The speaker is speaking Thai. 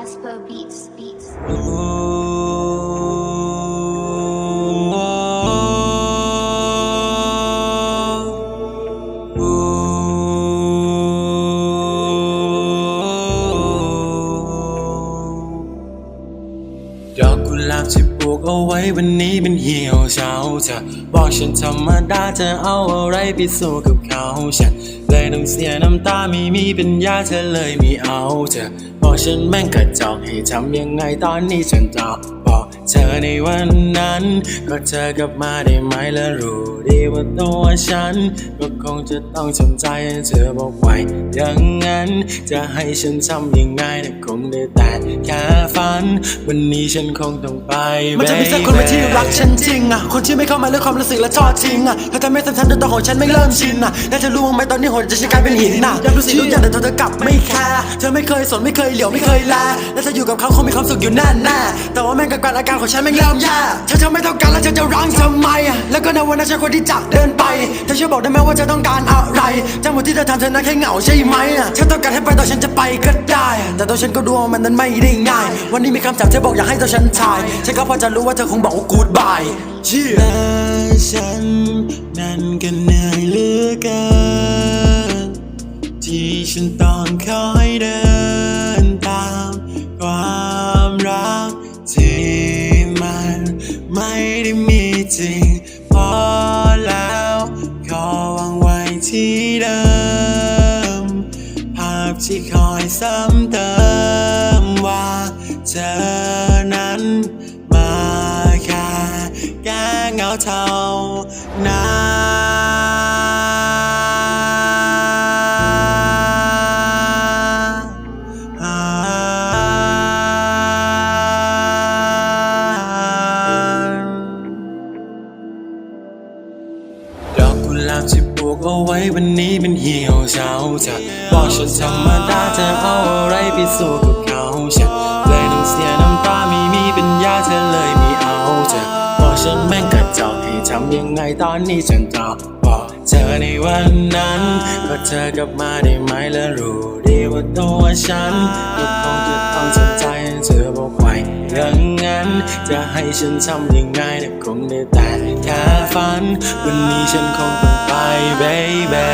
Aspo Beats Beats. Ooh. อกกุหลาบที่ปลูกเอาไว้วันนี้เป็นเหี่ยวเฉาจะบอกฉันธรรมดาจะเอาอะไรไปสู้กับเขาฉันเลยต้องเสียน้ำตาไม่มีปัญญาเธอเลยมีเอาเธอบอกฉันแม่งกระจอกให้ทำยังไงตอนนี้ฉันตอบบอก เธอในวันนั้นก็เธอกลับมาได้ไหมและรู้ดีว่าตัวฉัน ก็คงจะต้องทำใจเธอบอกไว้อย่างนั้น จะให้ฉันทำยังไงแต่คงได้แต่แค่ฝัน วันนี้ฉันคงต้องไปมันจะมีสักคนไหมที่รักฉันจริงอะคนที่ไม่เข้ามาเรื่องความรู้สึกและทอดทิ้งอะถ้าเธอไม่สำคัญจนตัวของฉันไม่เริ่มชินอะแล้วเธอรู้ไหมตอนนี้หัวใจฉันกลายเป็นหินอะยังรู้สึกทุกอย่างแต่เธอกลับไม่แคร์เธอไม่เคยสนไม่เคยเหลียวไม่เคยแลและเธออยู่กับเขาคงมีความสุขอยู่แน่แน่แต่ว่าแม่งกับการอาการของฉันแม่งเริ่มแย่เธอทำไม่เท่ากันแล้วเธอจะร้องทำไมอะแล้วก็ในวันนั้นฉันคนที่จากเดินไป เธอช่วยบอกได้ไหมว่าเธอต้องการอะไรทั้งหมดที่เธอทำเธอนั้นแค่เหงาใช่ไหมอะเธอต้องการให้ไปต่อฉันจะไปก็ได้ แต่ตัวฉันก็รู้ว่ามันนั้นไม่ได้ง่าย วันนี้มีคำถามเธอบอกอยากให้ตัวฉันทาย ฉันก็พอจะรู้ว่าเธอคงบอกว่า goodbye เชี่ยฉันนั้นก็เหนื่อยเหลือเกินที่ฉันต้องคอยเดิน จริง พอแล้วขอวางไว้ที่เดิม ภาพที่คอยซ้ำเติมว่าเธอนั้นมาแค่แก้เหงาเท่านั้น เอาไว้วันนี้เป็นเหี่ยวเช้าจะบอกฉันธรรมดาจะเอาอะไรไปสู้กับเขาฉันเลยต้องเสียน้ำตาไม่มีปัญญาเธอเลยไม่เอาจะบอกฉันแม่งกระจอกให้ทำยังไงตอนนี้ฉันตอบบอกเธอในวันนั้นก็เธอกลับมาได้ไหมและรู้ ว่าตัวฉันก็คงจะต้องทำใจเธอบอกไว้อย่างนั้น จะให้ฉันทำยังไงแต่คงได้แต่แค่ฝัน วันนี้ฉันคงต้องไป baby